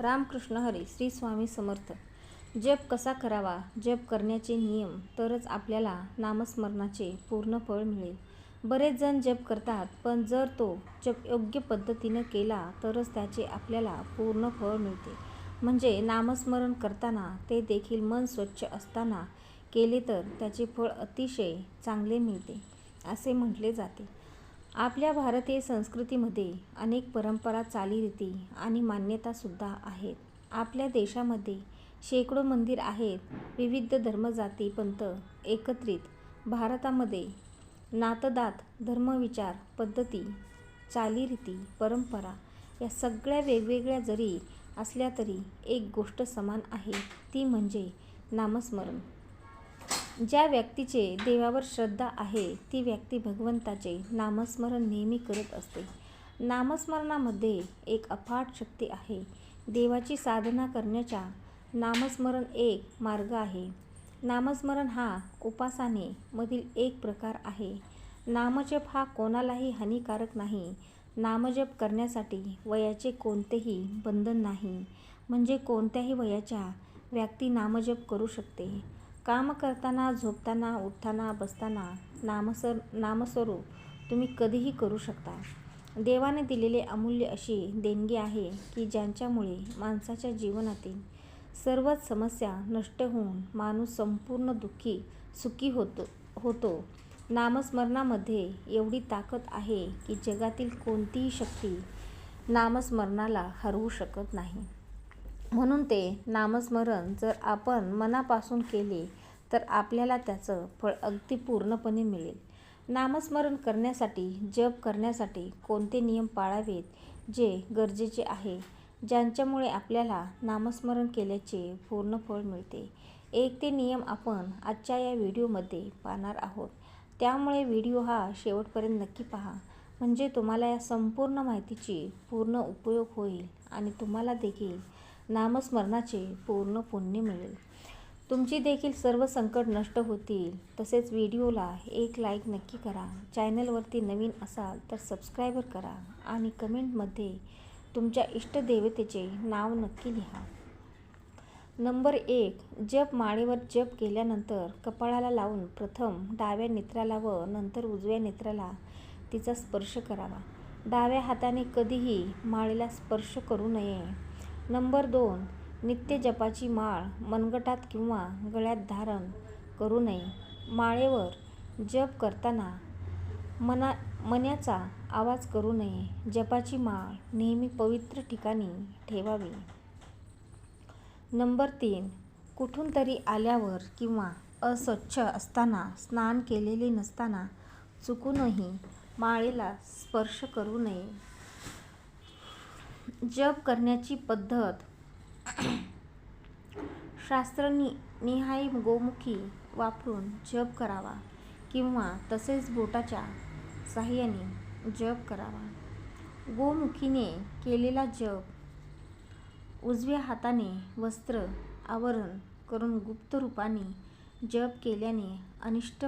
रामकृष्ण हरी श्री स्वामी समर्थ. जप कसा करावा जप करण्याचे नियम तरच आपल्याला नामस्मरणाचे पूर्ण फळ मिळेल. बरेच जण जप करतात पण जर तो जप योग्य पद्धतीनं केला तरच त्याचे आपल्याला पूर्ण फळ मिळते. म्हणजे नामस्मरण करताना ते देखील मन स्वच्छ असताना केले तर त्याचे फळ अतिशय चांगले मिळते असे म्हटले जाते. आपल्या भारतीय संस्कृतीमध्ये अनेक परंपरा चालीरीती आणि मान्यतासुद्धा आहेत. आपल्या देशामध्ये शेकडो मंदिर आहेत. विविध धर्मजाती पंथ एकत्रित. भारतामध्ये नातदात धर्मविचार पद्धती चालीरीती परंपरा या सगळ्या वेगवेगळ्या जरी असल्या तरी एक गोष्ट समान आहे ती म्हणजे नामस्मरण. ज्या व्यक्तीचे देवावर श्रद्धा आहे ती व्यक्ती भगवंताचे नामस्मरण नेहमी करत असते. नामस्मरणामध्ये एक अफाट शक्ती आहे. देवाची साधना करण्याच्या नामस्मरण एक मार्ग आहे. नामस्मरण हा उपासाने मधील एक प्रकार आहे. नामजप हा कोणालाही हानिकारक नाही. नामजप करण्यासाठी वयाचे कोणतेही बंधन नाही. म्हणजे कोणत्याही वयाच्या व्यक्ती नामजप करू शकते. काम करताना झोपताना उठताना बसताना नामसर नामस्वरूप तुम्ही कधीही करू शकता. देवाने दिलेले अमूल्य अशी देणगी आहे की ज्यांच्यामुळे माणसाच्या जीवनातील सर्वच समस्या नष्ट होऊन माणूस संपूर्ण दुःखी सुखी होतो होतो. नामस्मरणामध्ये एवढी ताकद आहे की जगातील कोणतीही शक्ती नामस्मरणाला हरवू शकत नाही. म्हणून ते नामस्मरण जर आपण मनापासून केले तर आपल्याला त्याचं फळ अगदी पूर्णपणे मिळेल. नामस्मरण करण्यासाठी जप करण्यासाठी कोणते नियम पाळावेत जे गरजेचे आहे? ज्यांच्यामुळे आपल्याला नामस्मरण केल्याचे पूर्ण फळ मिळते. एक ते नियम आपण आजच्या या व्हिडिओमध्ये पाहणार आहोत. त्यामुळे व्हिडिओ हा शेवटपर्यंत नक्की पहा. म्हणजे तुम्हाला या संपूर्ण माहितीची पूर्ण उपयोग होईल आणि तुम्हाला देखील नामस्मरणाचे पूर्ण पुण्य मिळेल. तुमची देखील सर्व संकट नष्ट होतील. तसेच व्हिडिओला एक लाईक नक्की करा. चॅनलवरती नवीन असाल तर सबस्क्रायबर करा आणि कमेंटमध्ये तुमच्या इष्टदेवतेचे नाव नक्की लिहा. नंबर एक जप माळेवर जप केल्यानंतर कपाळाला लावून प्रथम डाव्या नेत्राला व नंतर उजव्या नेत्राला तिचा स्पर्श करावा. डाव्या हाताने कधीही माळेला स्पर्श करू नये. नंबर दोन नित्य जपाची माळ मनगटात किंवा गळ्यात धारण करू नये. माळेवर जप करताना मना मण्याचा आवाज करू नये. जपाची माळ नेहमी पवित्र ठिकाणी ठेवावी. नंबर तीन कुठून तरी आल्यावर किंवा अस्वच्छ असताना स्नान केलेले नसताना चुकूनही माळेला स्पर्श करू नये. जप करण्याची पद्धत. शास्त्रनि निहाय गोमुखी वापरून जप करावा किंवा तसेच बोटाच्या साहाय्याने जप करावा. गोमुखीने केलेला जप उजव्या हाताने वस्त्र आवरण करून गुप्त रूपाने जप केल्याने अनिष्ट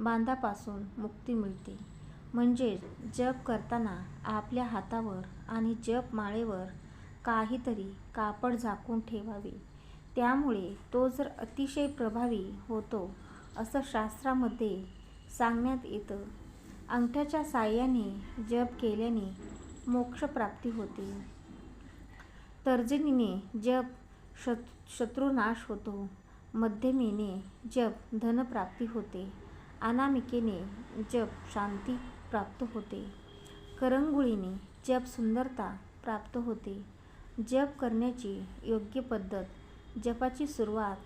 बांधापासून मुक्ती मिळते. म्हणजेच जप करताना आपल्या हातावर आणि जप माळेवर काहीतरी कापड झाकून ठेवावे. त्यामुळे तो जर अतिशय प्रभावी होतो असं शास्त्रामध्ये सांगण्यात येतं. अंगठ्याच्या साह्याने जप केल्याने मोक्षप्राप्ती होते. तर्जनीने जप शत शत्रुनाश होतो. मध्यमेने जप धनप्राप्ती होते. अनामिकेने जप शांती प्राप्त होते. करंगुळीने जप सुंदरता प्राप्त होते. जप करण्याची योग्य पद्धत जपाची सुरुवात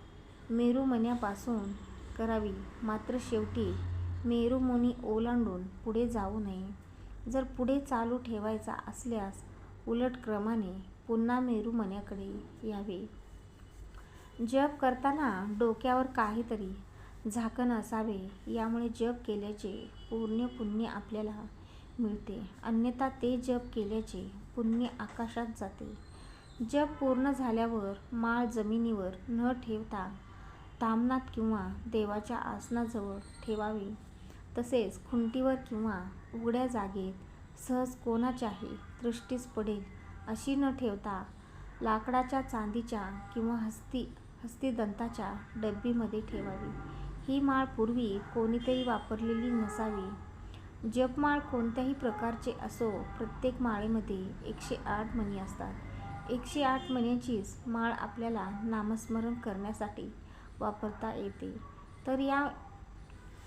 मेरुमन्यापासून करावी. मात्र शेवटी मेरुमुनी ओलांडून पुढे जाऊ नये. जर पुढे चालू ठेवायचा असल्यास उलट क्रमाने पुन्हा मेरुमन्याकडे यावे. जप करताना डोक्यावर काहीतरी झाकण असावे यामुळे जप केल्याचे पूर्ण पुण्य आपल्याला मिळते. अन्यथा ते जप केल्याचे पुण्य आकाशात जाते. जप पूर्ण झाल्यावर माळ जमिनीवर न ठेवता तामनात किंवा देवाच्या आसनाजवळ ठेवावी. तसेच खुंटीवर किंवा उघड्या जागेत सहज कोणाच्याही दृष्टीस पडेल अशी न ठेवता लाकडाच्या चांदीच्या किंवा हस्ती हस्तिदंताच्या डब्बीमध्ये ठेवावी. ही माळ पूर्वी कोणीतरी वापरलेली नसावी. जपमाळ कोणत्याही प्रकारचे असो प्रत्येक माळेमध्ये एकशे आठ मणी असतात. एकशे आठ मण्याचीच माळ आपल्याला नामस्मरण करण्यासाठी वापरता येते. तर या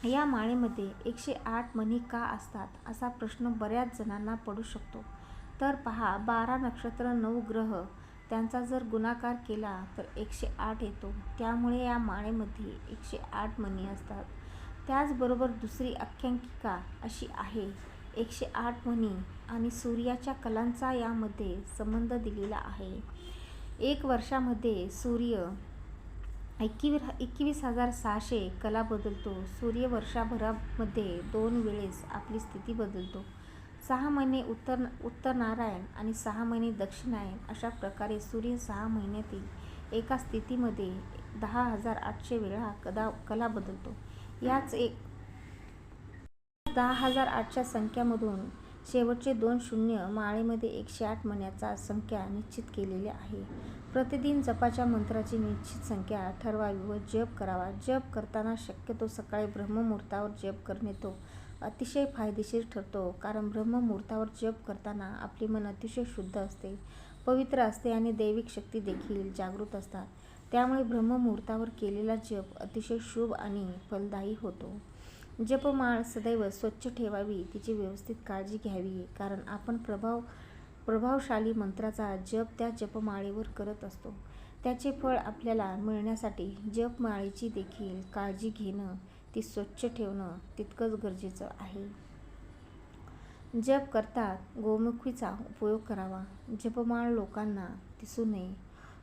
या माळेमध्ये एकशे आठ मणी का असतात असा प्रश्न बऱ्याच जणांना पडू शकतो. तर पहा बारा नक्षत्र नऊ ग्रह त्यांचा जर गुणाकार केला तर एकशे आठ येतो. त्यामुळे या माळेमध्ये एकशे आठ मणी असतात. त्याचबरोबर दुसरी आख्यांकिका अशी आहे एकशे आठ मणी आणि सूर्याच्या कलांचा यामध्ये संबंध दिलेला आहे. एक वर्षामध्ये सूर्य एकवीस एकवीस हजार सहाशे कला बदलतो. सूर्य वर्षाभरामध्ये दोन वेळेस आपली स्थिती बदलतो. सहा महिने उत्तर उत्तर नारायण आणि सहा महिने दक्षिणायन अशा प्रकारे सूर्य सहा महिन्यातील एका स्थितीमध्ये दहा हजार आठशे वेळा कदा कला बदलतो. याच एक दहा हजार आठच्या संख्यामधून शेवटचे दोन शून्य माळेमध्ये एकशे आठ महिन्याचा संख्या निश्चित केलेली आहे. प्रतिदिन जपाच्या मंत्राची निश्चित संख्या ठरवावी व जप करावा. जप करताना शक्यतो सकाळी ब्रह्ममुहूर्तावर जप करणे तो अतिशय फायदेशीर ठरतो कारण ब्रह्ममुहूर्तावर जप करताना आपले मन अतिशय शुद्ध असते पवित्र असते आणि दैविक शक्ती देखील जागृत असतात. त्यामुळे ब्रह्ममुहूर्तावर केलेला जप अतिशय शुभ आणि फलदायी होतो. जपमाळ सदैव स्वच्छ ठेवावी तिची व्यवस्थित काळजी घ्यावी कारण आपण प्रभाव प्रभावशाली मंत्राचा जप त्या जपमाळेवर करत असतो. त्याचे फळ आपल्याला मिळण्यासाठी जपमाळेची देखील काळजी घेणं ती स्वच्छ ठेवणं तितकंच गरजेचं आहे. जप करतात गोमुखीचा उपयोग करावा. जपमाळ लोकांना दिसू नये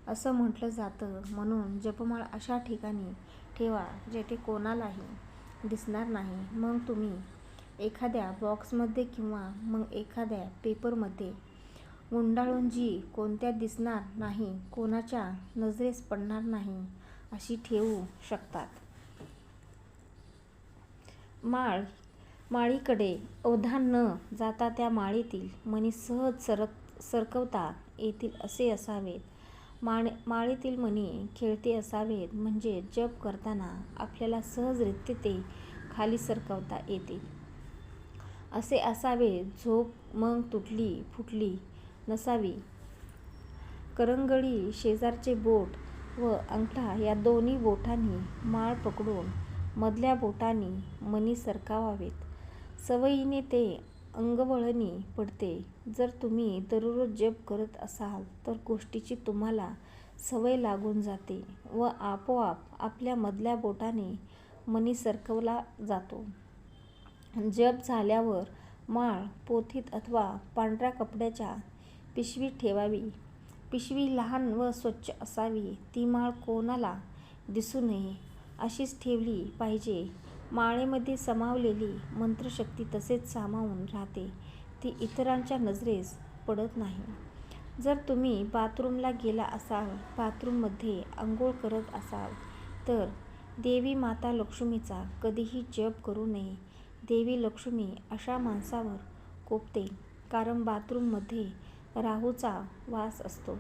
असं म्हटलं जातं. म्हणून जपमाळ अशा ठिकाणी ठेवा जेथे कोणालाही दिसणार नाही. मग तुम्ही एखाद्या बॉक्समध्ये किंवा मग एखाद्या पेपरमध्ये गुंडाळून जी कोणत्या दिसणार नाही कोणाच्या नजरेस पडणार नाही अशी ठेवू शकतात. माळ माळीकडे अवधान न जाता त्या माळेतील मणी सहज सरक सरकवता येतील असे असावेत. माळे माळेतील मणी खेळते असावेत म्हणजे जप करताना आपल्याला सहजरित्या ते खाली सरकवता येतील. असे असावे झोप मग तुटली फुटली नसावी. करंगळी शेजारचे बोट व अंगठा या दोन्ही बोटांनी माळ पकडून मधल्या बोटांनी मणी सरकावावेत. सवयीने ते अंगवळणी पडते. जर तुम्ही दररोज जप करत असाल तर गोष्टीची तुम्हाला सवय लागून जाते व आपोआप आपल्या मधल्या बोटाने मणी सरकवला जातो. जप झाल्यावर माळ पोथीत अथवा पांढऱ्या कपड्याच्या पिशवीत ठेवावी. पिशवी लहान व स्वच्छ असावी. ती माळ कोणाला दिसू नये? अशीच ठेवली पाहिजे. माळेमध्ये समावलेली मंत्रशक्ती तसेच सामावून राहते. ती इतरांच्या नजरेस पडत नाही. जर तुम्ही बाथरूमला गेला असाल बाथरूममध्ये आंघोळ करत असाल तर देवी माता लक्ष्मीचा कधीही जप करू नये. देवी लक्ष्मी अशा माणसावर कोपते कारण बाथरूममध्ये राहूचा वास असतो.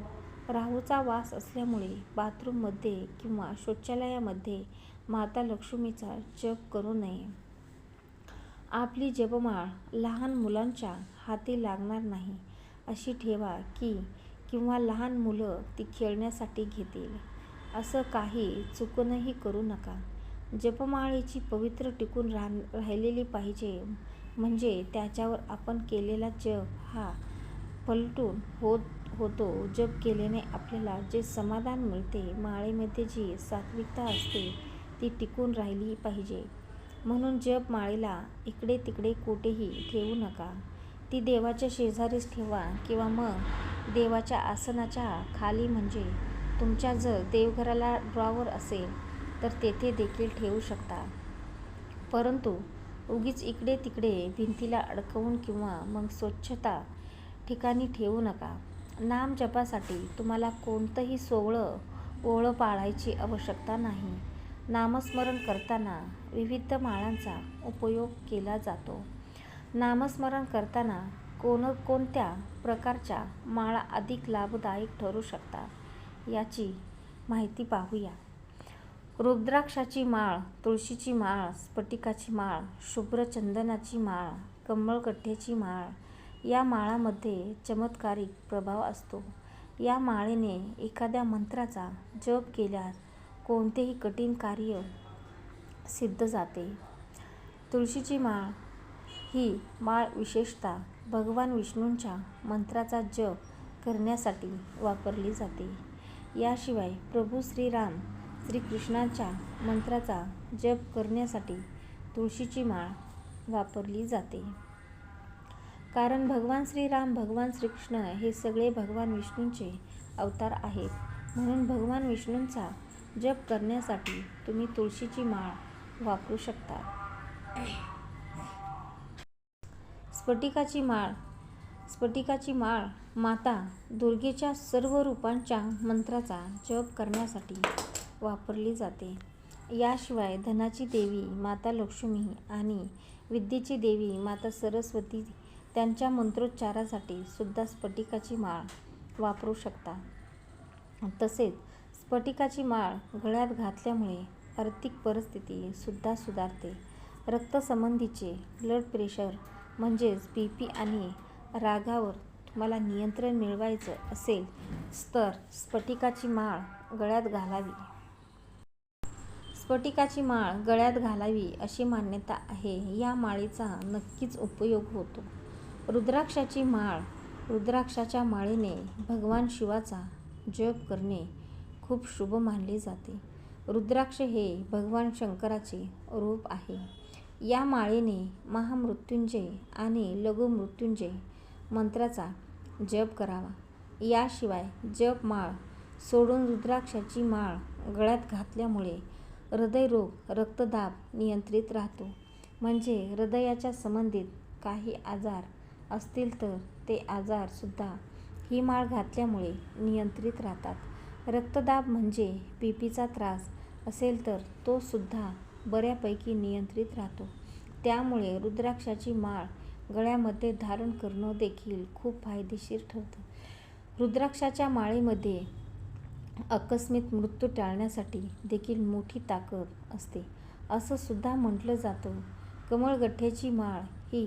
राहूचा वास असल्यामुळे बाथरूममध्ये किंवा शौचालयामध्ये माता लक्ष्मीचा जप करू नये. आपली जपमाळ लहान मुलांच्या हाती लागणार नाही अशी ठेवा की किंवा लहान मुलं ती खेळण्यासाठी घेतील. असं काही चुकूनही करू नका. जपमाळेची पवित्र टिकून राह राहिलेली पाहिजे म्हणजे त्याच्यावर आपण केलेला जप हा पलटून होत होतो. जप केल्याने आपल्याला जे समाधान मिळते माळेमध्ये जी सात्विकता असते ती टिकून राहिली पाहिजे. म्हणून जप माळेला इकडे तिकडे कुठेही ठेवू नका. ती देवाच्या शेजारीच ठेवा किंवा मग देवाच्या आसनाच्या खाली म्हणजे तुमच्या जर देवघराला ड्रॉवर असेल तर तेथे देखील ठेवू शकता. परंतु उगीच इकडे तिकडे भिंतीला अडकवून किंवा मग स्वच्छता ठिकाणी ठेवू नका. नाम जपासाठी तुम्हाला कोणतंही सोवळं ओळं पाळायची आवश्यकता नाही नामस्मरण करताना विविध माळांचा उपयोग केला जातो नामस्मरण करताना कोणकोणत्या प्रकारच्या माळा अधिक लाभदायक ठरू शकतात याची माहिती पाहूया. रुद्राक्षाची माळ, तुळशीची माळ, स्फटिकाची माळ, शुभ्र चंदनाची माळ, कमळगट्ट्याची माळ या माळामध्ये चमत्कारिक प्रभाव असतो. या माळेने एखाद्या मंत्राचा जप केल्यास कोणतेही कठीण कार्य सिद्ध जाते. तुळशीची माळ ही माळ विशेषतः भगवान विष्णूंच्या मंत्राचा जप करण्यासाठी वापरली जाते. याशिवाय प्रभू श्रीराम, श्रीकृष्णांच्या मंत्राचा जप करण्यासाठी तुळशीची माळ वापरली जाते. कारण भगवान श्रीराम, भगवान श्रीकृष्ण हे सगळे भगवान विष्णूंचे अवतार आहेत. म्हणून भगवान विष्णूंचा जप करण्यासाठी तुम्ही तुळशीची माळ वापरू शकता. स्फटिकाची माळ स्फटिकाची माळ माता दुर्गेच्या सर्व रूपांच्या मंत्राचा जप करण्यासाठी वापरली जाते. याशिवाय धनाची देवी माता लक्ष्मी आणि विद्येची देवी माता सरस्वती त्यांच्या मंत्रोच्चारासाठी सुद्धा स्फटिकाची माळ वापरू शकता. तसेच स्फटिकाची माळ गळ्यात घातल्यामुळे आर्थिक परिस्थिती सुद्धा सुधारते. रक्तसंबंधीचे ब्लड प्रेशर म्हणजेच बी पी आणि रागावर तुम्हाला नियंत्रण मिळवायचं असेल तर स्फटिकाची माळ गळ्यात घालावी. स्फटिकाची माळ गळ्यात घालावी अशी मान्यता आहे. या माळेचा नक्कीच उपयोग होतो. रुद्राक्षाची माळ रुद्राक्षाच्या माळेने भगवान शिवाचा जप करणे खूप शुभ मानले जाते. रुद्राक्ष हे भगवान शंकराचे रूप आहे. या माळेने महामृत्युंजय आणि लघुमृत्युंजय मंत्राचा जप करावा. याशिवाय जप माळ सोडून रुद्राक्षाची माळ गळ्यात घातल्यामुळे हृदयरोग, रक्तदाब नियंत्रित राहतो. म्हणजे हृदयाच्या संबंधित काही आजार असतील तर ते आजारसुद्धा ही माळ घातल्यामुळे नियंत्रित राहतात. रक्तदाब म्हणजे पीपीचा त्रास असेल तर तो सुद्धा बऱ्यापैकी नियंत्रित राहतो. त्यामुळे रुद्राक्षाची माळ गळ्यामध्ये धारण करणं देखील खूप फायदेशीर ठरतं. रुद्राक्षाच्या माळेमध्ये आकस्मिक मृत्यू टाळण्यासाठी देखील मोठी ताकद असते असं सुद्धा म्हटलं जातं. कमळगठ्ठ्याची माळ ही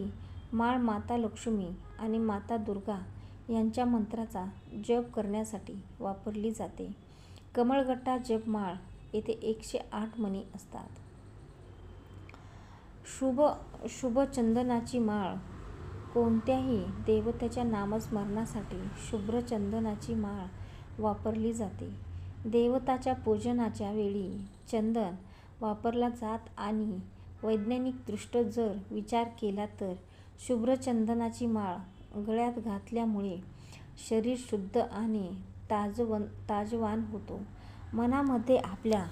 माळ माता लक्ष्मी आणि माता दुर्गा यांच्या मंत्राचा जप करण्यासाठी वापरली जाते. कमळगट्टा जप माळ येथे एकशे आठ मणी असतात. शुभ शुभचंदनाची माळ कोणत्याही देवतेच्या नामस्मरणासाठी शुभ्रचंदनाची माळ वापरली जाते. देवताच्या पूजनाच्या वेळी चंदन वापरला जात आणि वैज्ञानिकदृष्ट्या जर विचार केला तर शुभ्र चंदनाची माळ गळ्यात घातल्यामुळे शरीर शुद्ध आणि ताजवन ताजवान होतो मनामध्ये आपल्या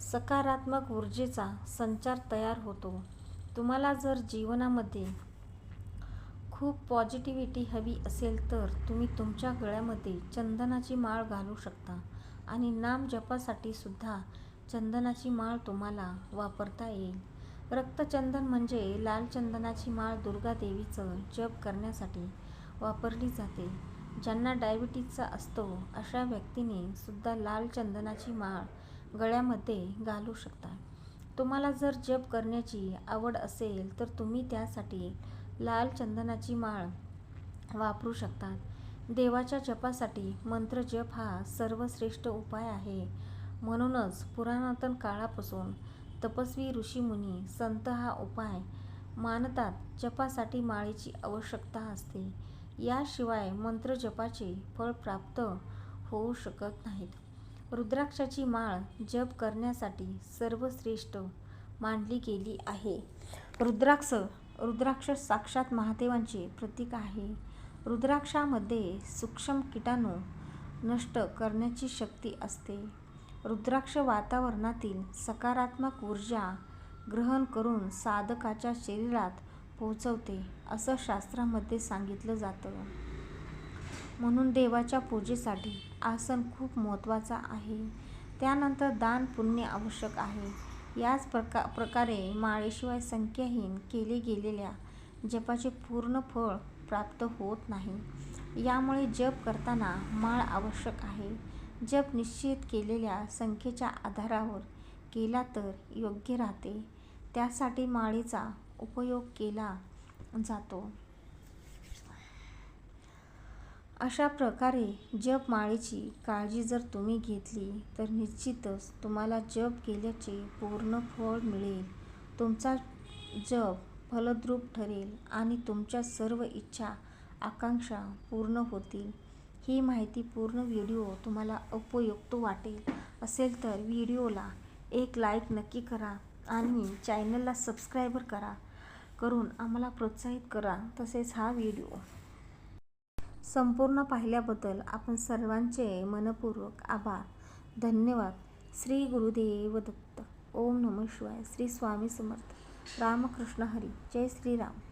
सकारात्मक ऊर्जेचा संचार तयार होतो. तुम्हाला जर जीवनामध्ये खूप पॉझिटिव्हिटी हवी असेल तर तुम्ही तुमच्या गळ्यामध्ये चंदनाची माळ घालू शकता. आणि नाम जपासाठी सुद्धा चंदनाची माळ तुम्हाला वापरता येईल. रक्तचंदन म्हणजे लाल चंदनाची माळ दुर्गा देवीचं जप करण्यासाठी वापरली जाते. ज्यांना डायबिटीजचा असतो अशा व्यक्तीने सुद्धा लाल चंदनाची माळ गळ्यामध्ये घालू शकता. तुम्हाला जर जप करण्याची आवड असेल तर तुम्ही त्यासाठी लाल चंदनाची माळ वापरू शकतात देवाच्या जपासाठी मंत्र जप हा सर्वश्रेष्ठ उपाय आहे. म्हणूनच पुरातन काळापासून तपस्वी, ऋषीमुनी, संत हा उपाय मानतात. जपासाठी माळेची आवश्यकता असते. याशिवाय मंत्रजपाचे फळ प्राप्त होऊ शकत नाहीत रुद्राक्षाची माळ जप करण्यासाठी सर्वश्रेष्ठ मानली गेली आहे. रुद्राक्ष रुद्राक्ष साक्षात महादेवांचे प्रतीक आहे. रुद्राक्षामध्ये सूक्ष्म किटाणू नष्ट करण्याची शक्ती असते. रुद्राक्ष वातावरणातील सकारात्मक ऊर्जा ग्रहण करून साधकाच्या शरीरात पोहोचवते असं शास्त्रामध्ये सांगितलं जातं. म्हणून देवाच्या पूजेसाठी आसन खूप महत्त्वाचं आहे. त्यानंतर दान पुण्य आवश्यक आहे. याच प्रका प्रकारे माळेशिवाय संख्याहीन केले गेलेल्या जपाचे पूर्ण फळ प्राप्त होत नाही यामुळे जप करताना माळ आवश्यक आहे जप निश्चित केलेल्या संख्येच्या आधारावर केला तर योग्य राहते. त्यासाठी माळेचा उपयोग केला जातो. अशा प्रकारे जप माळीची काळजी जर तुम्ही घेतली तर निश्चितच तुम्हाला जप केल्याचे पूर्ण फळ मिळेल. तुमचा जप फलद्रूप ठरेल आणि तुमच्या सर्व इच्छा आकांक्षा पूर्ण होतील. ही माहितीपूर्ण व्हिडिओ तुम्हाला उपयुक्त वाटेल. असेल तर व्हिडिओला एक लाईक नक्की करा आणि चॅनलला सबस्क्राईबर करा. करून आम्हाला प्रोत्साहित करा तसेच हा व्हिडिओ. संपूर्ण पाहिल्याबद्दल आपण सर्वांचे मनपूर्वक आभार. धन्यवाद. श्री गुरुदेव दत्त. ओम नम शिवाय. श्री स्वामी समर्थ. रामकृष्ण हरी. जय श्रीराम.